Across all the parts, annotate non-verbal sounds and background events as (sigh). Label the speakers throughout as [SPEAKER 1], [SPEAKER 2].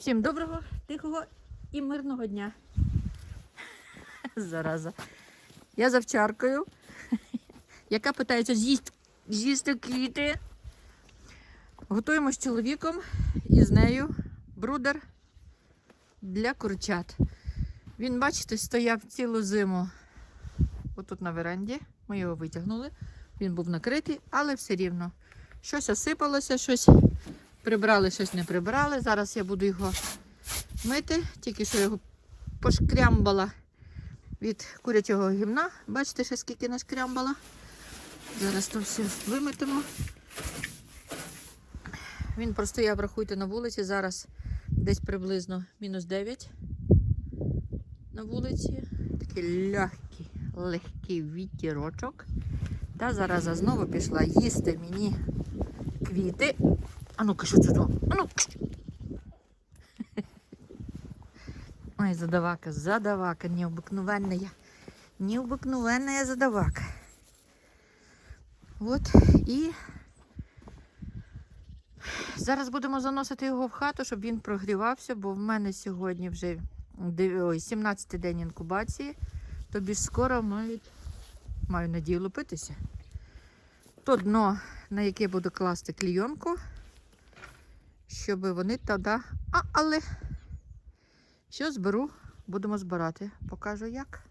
[SPEAKER 1] Всім доброго, тихого і мирного дня. Зараза. Я за вчаркою, яка питається з'їсти, з'їсти квіти. Готуємо з чоловіком і з нею брудер для курчат. Він, бачите, стояв цілу зиму отут на веранді. Ми його витягнули. Він був накритий, але все рівно. Щось осипалося, щось прибрали, щось не прибрали. Зараз я буду його мити, тільки що його пошкрямбала від курячого гімна. Бачите, ще скільки нашкрямбала. Зараз то все вимитимо. Він простояв, рахуйте, на вулиці. Зараз десь приблизно мінус 9 на вулиці. Такий легкий, легкий вітірочок. Та зараза знову пішла їсти мені квіти. А ну-ка, що це? там? А ну. Ой, задавака, задавака, необыкновенная. Необыкновенная задавака. От і зараз будемо заносити його в хату, щоб він прогрівався, бо в мене сьогодні вже 17-й день інкубації. Тобі скоро мають, маю надію лупитися. То дно, на яке буду класти клійонку, щоб вони тоді. А, але що зберу, будемо збирати. Покажу як.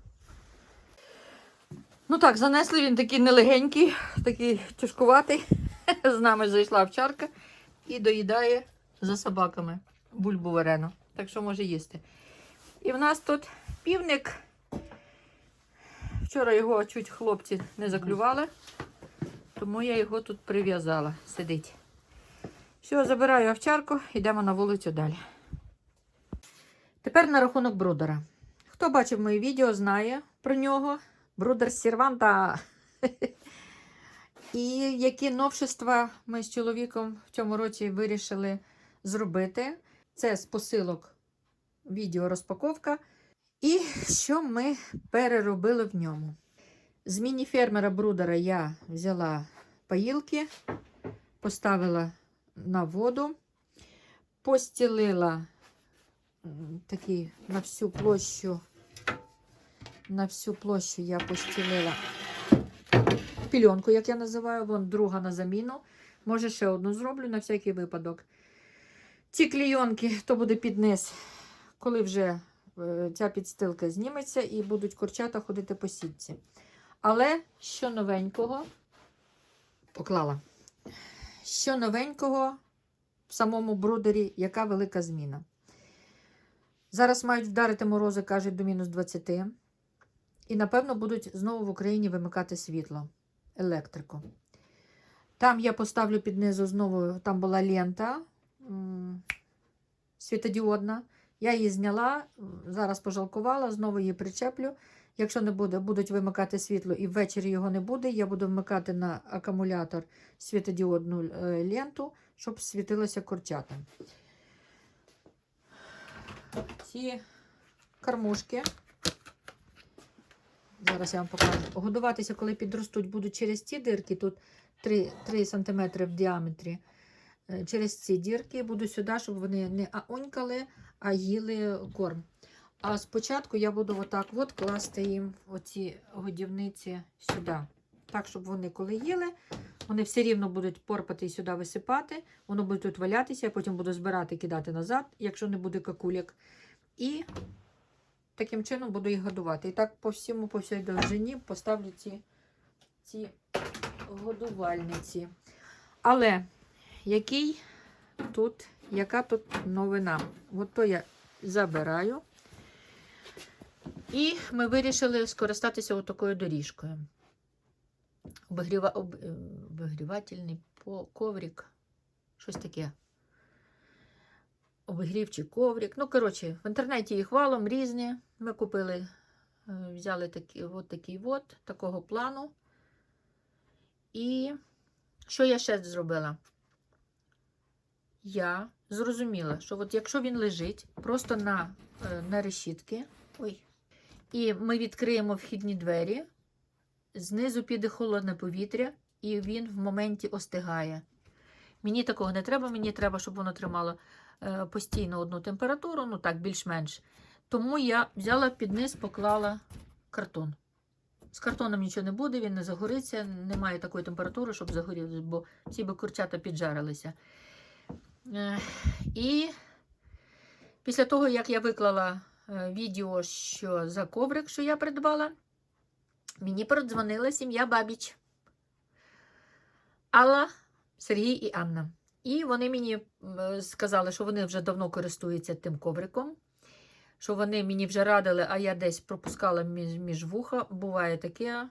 [SPEAKER 1] Ну так, занесли він такий нелегенький, такий тяжкуватий. (laughs) З нами зайшла овчарка і доїдає за собаками бульбу варену. Так що може їсти. І в нас тут півник. Вчора його чуть хлопці не заклювали, тому я його тут прив'язала. Сидить. Все, забираю овчарку, йдемо на вулицю далі. Тепер на рахунок брудера. Хто бачив мої відео, знає про нього. Брудер з серванта. (laughs) І які новшества ми з чоловіком в цьому році вирішили зробити. Це з посилок відео розпаковка. І що ми переробили в ньому. З міні-фермера брудера я взяла паїлки, поставила на воду, постілила такі на всю площу. На всю площу я постілила пільонку, як я називаю, вон друга на заміну. Може, ще одну зроблю на всякий випадок. Ці клійонки, то буде під низ, коли вже е, ця підстилка зніметься і будуть курчата ходити по сітці. Але що новенького поклала. Що новенького в самому брудері, яка велика зміна. Зараз мають вдарити морози, кажуть, до мінус 20. І, напевно, будуть знову в Україні вимикати світло, електрику. Там я поставлю під низу знову, там була лента світодіодна. Я її зняла, зараз пожалкувала, знову її причеплю. Якщо не буде, будуть вимикати світло і ввечері його не буде, я буду вмикати на акумулятор світодіодну е, ленту, щоб світилося курчата. Ці кормушки. Зараз я вам покажу. Годуватися, коли підростуть, будуть через ці дирки, тут 3, 3 см в діаметрі. Е, Через ці дірки буду сюди, щоб вони не аонькали, а їли корм. А спочатку я буду отак от класти їм оці годівниці сюди. Так, щоб вони коли їли, вони все рівно будуть порпати і сюди висипати. Воно буде тут валятися, я потім буду збирати кидати назад, якщо не буде какуляк. І таким чином буду їх годувати. І так по всьому, по всій довжині поставлю ці, ці годувальниці. Але який тут, яка тут новина? От то я забираю. І ми вирішили скористатися отакою доріжкою. Обігріва... об... е, Обігрівательний по... коврик. Щось таке. Обігрівчий коврик. Ну, коротше, в інтернеті їх валом різні. Ми купили, е, взяли такі, от такий от, такого плану. І що я ще зробила? Я зрозуміла, що от якщо він лежить просто на, е, на решітки, ой, і ми відкриємо вхідні двері, знизу піде холодне повітря, і він в моменті остигає. Мені такого не треба, мені треба, щоб воно тримало е, постійно одну температуру, ну так, більш-менш. Тому я взяла під низ, поклала картон. З картоном нічого не буде, він не загориться, немає такої температури, щоб загорілося, бо всі би курчата піджарилися. Е, І після того, як я виклала відео, що за коврик, що я придбала, мені передзвонила сім'я Бабіч. Алла, Сергій і Анна. І вони мені сказали, що вони вже давно користуються тим ковриком, що вони мені вже радили, а я десь пропускала між, між вуха. Буває таке.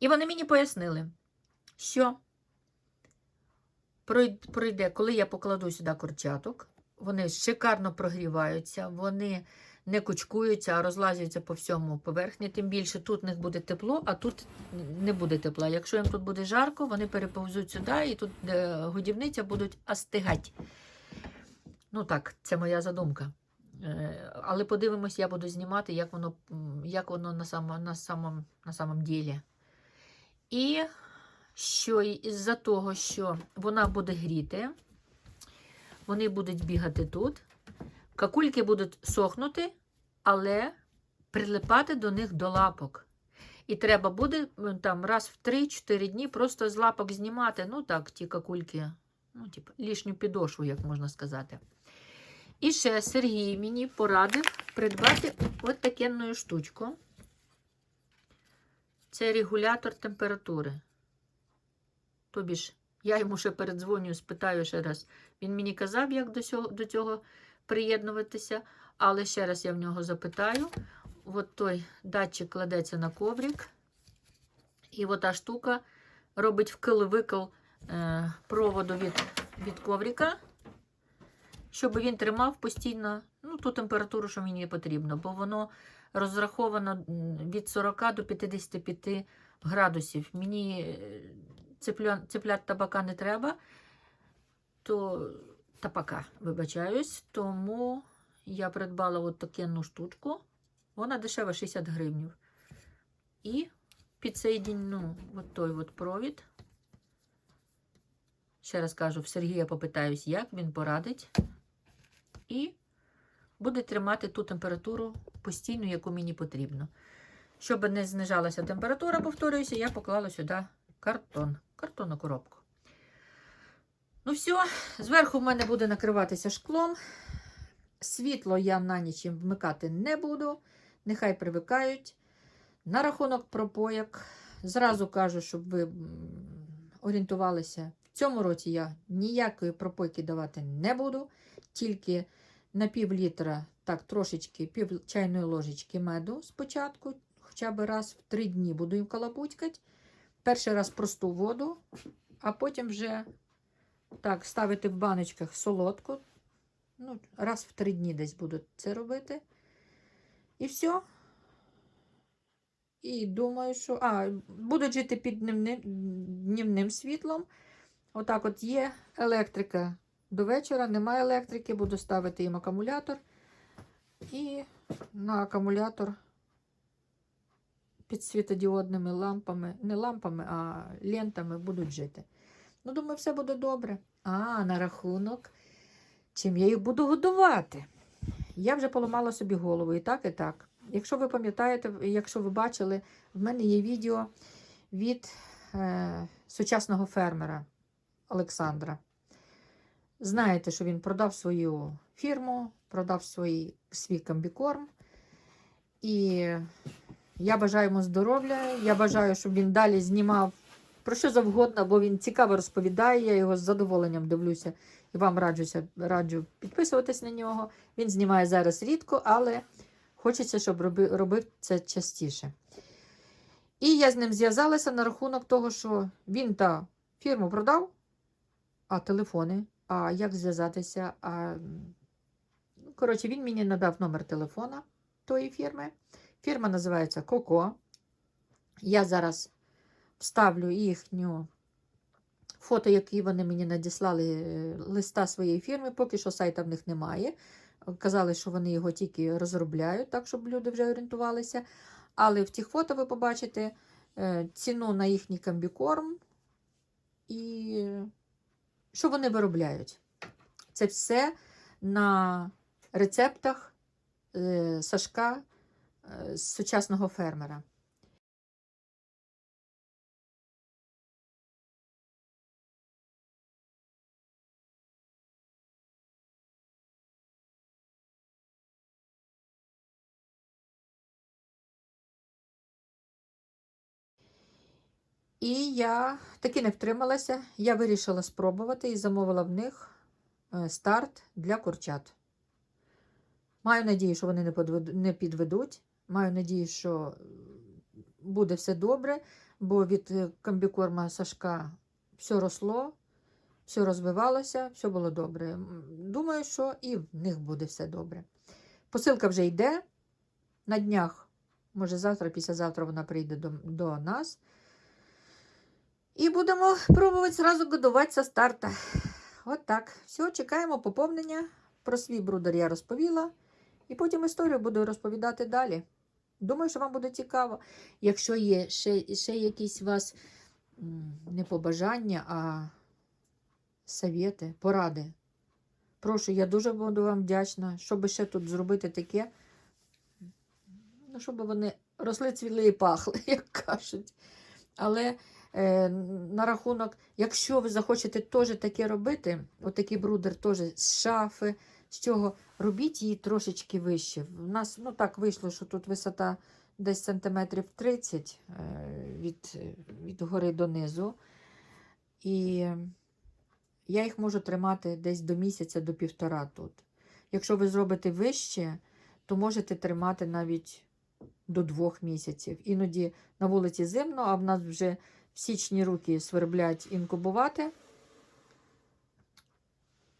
[SPEAKER 1] І вони мені пояснили, що пройде, коли я покладу сюди курчаток, вони шикарно прогріваються, вони не кучкуються, а розлазяться по всьому поверхні. Тим більше тут в них буде тепло, а тут не буде тепла. Якщо їм тут буде жарко, вони переповзуть сюди і тут, годівниця, будуть остигати. Ну так, це моя задумка. Е, Але подивимось, я буду знімати, як воно, як воно на, само, на, самом, на самом ділі. І що із-за того, що вона буде гріти, вони будуть бігати тут, какульки будуть сохнути, але прилипати до них до лапок. І треба буде там раз в 3-4 дні просто з лапок знімати. Ну так, ті какульки, ну, типу, лишню підошву, як можна сказати. І ще Сергій мені порадив придбати от такенну штучку. Це регулятор температури. Тобі ж, я йому ще передзвоню, спитаю ще раз. Він мені казав, як до цього, до цього приєднуватися, але ще раз я в нього запитаю. От той датчик кладеться на коврик, і ота штука робить вкил-викил е, проводу від, від коврика, щоб він тримав постійно ну, ту температуру, що мені потрібно, бо воно розраховано від 40 до 55 градусів. Мені е, цепля, цеплят табака не треба, то табака, вибачаюсь, тому я придбала от таку штучку. Вона дешева 60 гривнів. І підсоєдню от той от провід. Ще раз кажу, в Сергія попитаюсь, як він порадить. І буде тримати ту температуру постійну, яку мені потрібно. Щоб не знижалася температура, повторююся, я поклала сюди картон. Картонну коробку. Ну, все, зверху в мене буде накриватися шклом. Світло я на ніч вмикати не буду. Нехай привикають. На рахунок пропояк. Зразу кажу, щоб ви орієнтувалися. В цьому році я ніякої пропойки давати не буду. Тільки на пів літра, так, трошечки, пів чайної ложечки меду спочатку, хоча б раз в три дні буду їм калапутькати. Перший раз просту воду, а потім вже так, ставити в баночках солодку. Ну, раз в три дні десь буду це робити. І все. І думаю, що. А, будуть жити під дневним, днівним світлом. Отак от є електрика до вечора, немає електрики, буду ставити їм акумулятор. І на акумулятор під світодіодними лампами, не лампами, а лентами будуть жити. Ну, думаю, все буде добре. А, на рахунок, чим я їх буду годувати. Я вже поламала собі голову і так, і так. Якщо ви пам'ятаєте, якщо ви бачили, в мене є відео від е, сучасного фермера Олександра. Знаєте, що він продав свою фірму, продав свій, свій комбікорм. І я бажаю йому здоров'я. Я бажаю, щоб він далі знімав про що завгодно, бо він цікаво розповідає. Я його з задоволенням дивлюся і вам раджуся, раджу підписуватись на нього. Він знімає зараз рідко, але хочеться, щоб роби, робив це частіше. І я з ним зв'язалася на рахунок того, що він та фірму продав, а телефони, а як зв'язатися. А... ну, Коротше, він мені надав номер телефона тої фірми. Фірма називається Коко. Я зараз вставлю їхню фото, які вони мені надіслали е, листа своєї фірми. Поки що сайта в них немає. Казали, що вони його тільки розробляють, так, щоб люди вже орієнтувалися. Але в тих фото ви побачите е, ціну на їхній комбікорм і що вони виробляють. Це все на рецептах е, Сашка з сучасного фермера. І я таки не втрималася. Я вирішила спробувати і замовила в них е, старт для курчат. Маю надію, що вони не підведуть. Маю надію, що е, буде все добре, бо від е, комбікорма Сашка все росло, все розвивалося, все було добре. Думаю, що і в них буде все добре. Посилка вже йде. На днях, може, завтра, післязавтра вона прийде до, до нас. І будемо пробувати зразу годувати зі старта. От так. Все, чекаємо поповнення. Про свій брудер я розповіла. І потім історію буду розповідати далі. Думаю, що вам буде цікаво. Якщо є ще, ще якісь у вас не побажання, а совєти, поради. Прошу, я дуже буду вам вдячна, щоб ще тут зробити таке. Ну, щоб вони росли, цвіли і пахли, (laughs) як кажуть. Але на рахунок, якщо ви захочете теж таке робити, отакий брудер теж з шафи, з чого, робіть її трошечки вище. У нас ну так вийшло, що тут висота десь сантиметрів 30 е, від, е, від гори донизу. І я їх можу тримати десь до місяця, до півтора тут. Якщо ви зробите вище, то можете тримати навіть до двох місяців. Іноді на вулиці зимно, а в нас вже січні руки сверблять інкубувати,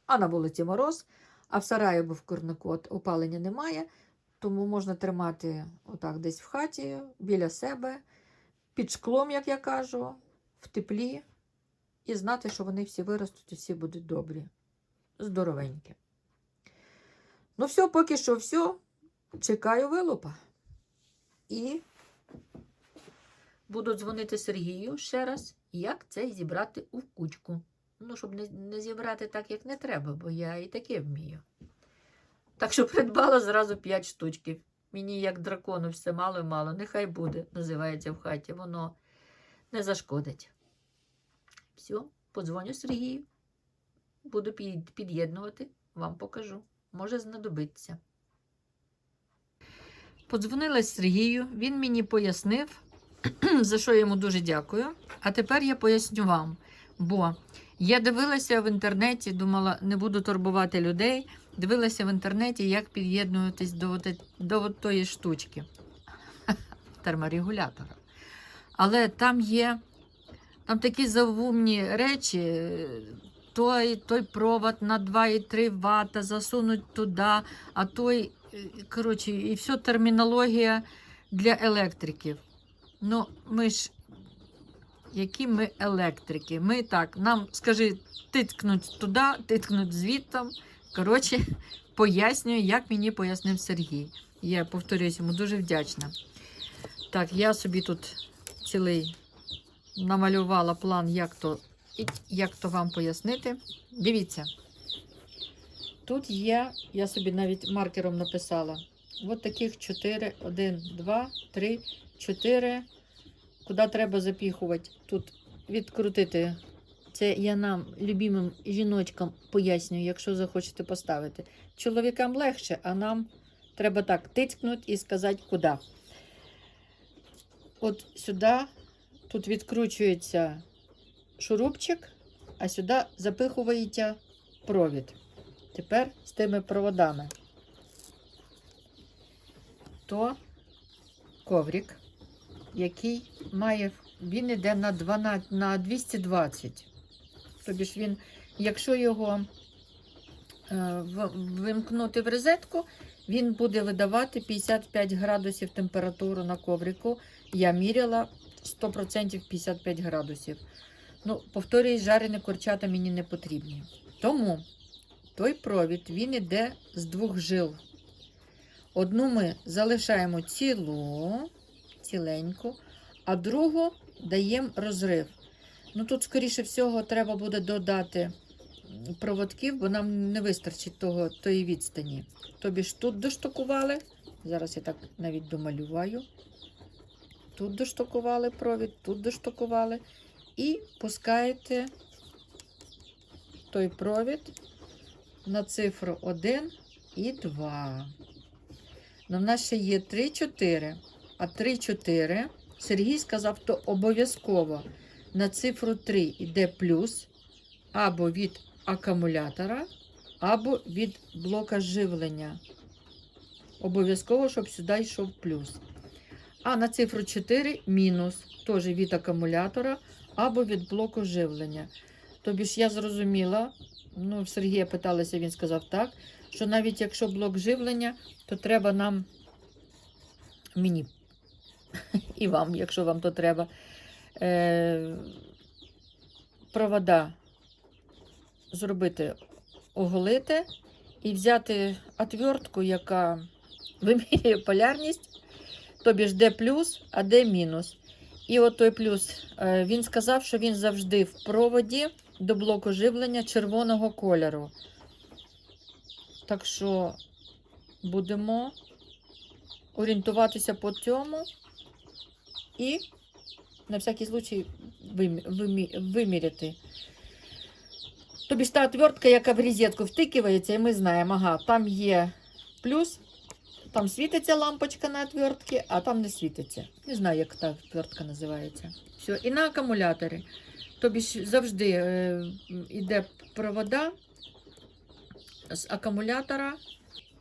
[SPEAKER 1] а на вулиці мороз, а в сараї або в опалення немає, тому можна тримати отак десь в хаті, біля себе, під шклом, як я кажу, в теплі, і знати, що вони всі виростуть і всі будуть добрі, здоровенькі. Ну, все, поки що все. Чекаю вилупа. І буду дзвонити Сергію ще раз, як це зібрати у кучку. Ну, щоб не, не зібрати так, як не треба, бо я і таке вмію. Так що придбала зразу 5 штучків. Мені, як дракону, все мало і мало. Нехай буде, називається в хаті. Воно не зашкодить. Все, подзвоню Сергію. Буду під'єднувати, вам покажу. Може знадобиться. Подзвонила Сергію, він мені пояснив, (clears throat) за що я йому дуже дякую. А тепер я поясню вам. Бо я дивилася в інтернеті, думала, не буду турбувати людей. Дивилася в інтернеті, як під'єднуватись до, до тої штучки (laughs) терморегулятора. Але там є там такі завумні речі. Той, той провод на 2,3 Вт засунуть туди, а той, е, коротше, і все термінологія для електриків. Ну, ми ж, які ми електрики? Ми так, нам скажи, титкнуть туди, титкнуть звідтам. Коротше, (laughs) пояснюю, як мені пояснив Сергій. Я повторюсь йому дуже вдячна. Так, я собі тут цілий намалювала план, як то, як то вам пояснити. Дивіться. Тут є, я собі навіть маркером написала. От таких 4, 1, 2, 3, 4. Куди треба запіхувати? Тут відкрутити. Це я нам, любимим жіночкам, пояснюю, якщо захочете поставити. Чоловікам легше, а нам треба так тицькнути і сказати, куди. От сюди, тут відкручується шурупчик, а сюди запихується провід. Тепер з тими проводами. То коврик, який має, він йде на 12, на 220. Тобі ж він, якщо його е, вимкнути в розетку, він буде видавати 55 градусів температуру на коврику. Я міряла 100% 55 градусів. Ну, повторюсь, жарені курчата мені не потрібні. Тому той провід він іде з двох жил. Одну ми залишаємо цілу, ціленьку, а другу даємо розрив. Ну тут, скоріше всього, треба буде додати проводків, бо нам не вистачить того, тої відстані. Тобі ж тут доштукували. Зараз я так навіть домалюваю. Тут доштукували провід, тут доштукували. І пускаєте той провід на цифру 1 і 2. Ну, в нас ще є 3, 4. А 3, 4. Сергій сказав, то обов'язково на цифру 3 йде плюс або від акумулятора, або від блока живлення. Обов'язково, щоб сюди йшов плюс. А на цифру 4 мінус, теж від акумулятора або від блоку живлення. Тобі ж я зрозуміла, ну, в Сергія питалася, він сказав так, що навіть якщо блок живлення, то треба нам, мені (laughs) і вам, якщо вам то треба, е, провода зробити, оголити і взяти отвертку, яка вимірює полярність, тобі ж де плюс, а де мінус. І от той плюс, е, він сказав, що він завжди в проводі до блоку живлення червоного кольору. Так що будемо орієнтуватися по цьому і на всякий случай вимі- вимі- виміряти. Тобі ж та отвертка, яка в розетку втикується, і ми знаємо, ага, там є плюс, там світиться лампочка на отвертці, а там не світиться. Не знаю, як та отвертка називається. Все, і на акумуляторі. Тобі ж завжди е, йде провода з акумулятора.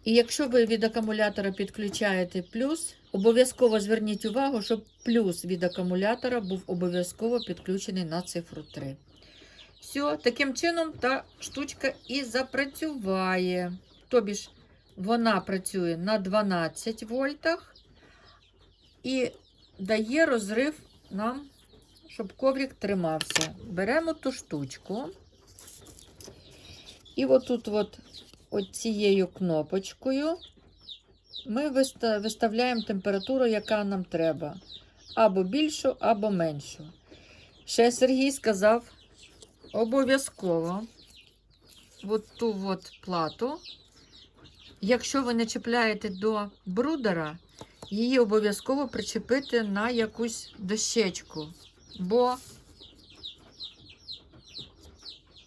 [SPEAKER 1] І якщо ви від акумулятора підключаєте плюс, обов'язково зверніть увагу, щоб плюс від акумулятора був обов'язково підключений на цифру 3. Все, таким чином та штучка і запрацюває. Тобі ж вона працює на 12 вольтах і дає розрив нам, щоб коврик тримався. Беремо ту штучку. І отут от, от цією кнопочкою ми виставляємо температуру, яка нам треба. Або більшу, або меншу. Ще Сергій сказав, обов'язково от ту от плату, якщо ви не чіпляєте до брудера, її обов'язково причепити на якусь дощечку. Бо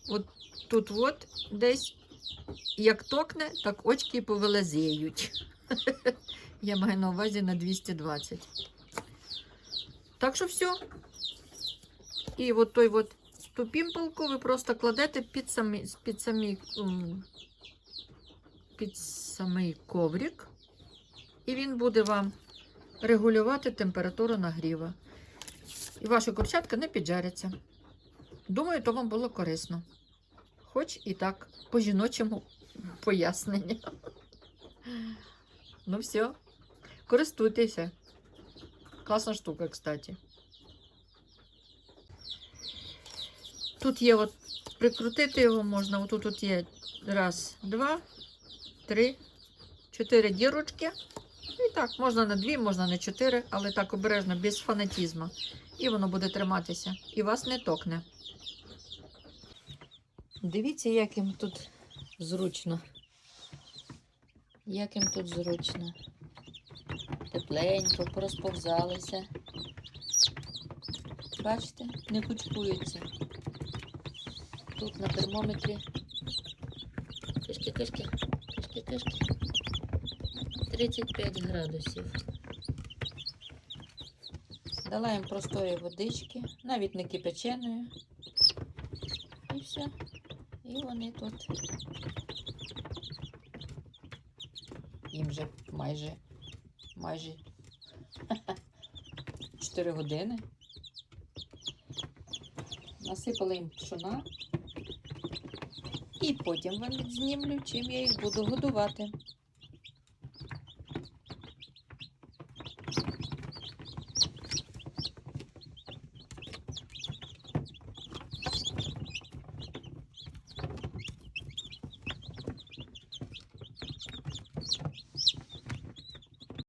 [SPEAKER 1] от тут от десь як токне, так очки повилазеють. Я маю на увазі на 220. Так що все. І от той от ту ви просто кладете під самі, під самі, під самий коврик, і він буде вам регулювати температуру нагріва. І ваші курчатка не піджаряться. Думаю, то вам було корисно. Хоч і так, по жіночому пояснення. Ну все, користуйтеся. Класна штука, кстати. Тут є от прикрутити його можна. Отут тут є раз, два, три, чотири дірочки. І так, можна на дві, можна на чотири, але так обережно, без фанатізму. І воно буде триматися. І вас не токне. Дивіться, як їм тут зручно. Як їм тут зручно. Тепленько, порозповзалися. Бачите, не кучкуються. Тут на термометрі. Кишки, кишки, кишки, кишки. 35 градусів. Дала їм простої водички, навіть не кипяченої. І все. І вони тут. Їм вже майже майже (laughs) 4 години. Насипала їм пшона. І потім вони знімлю, чим я їх буду годувати.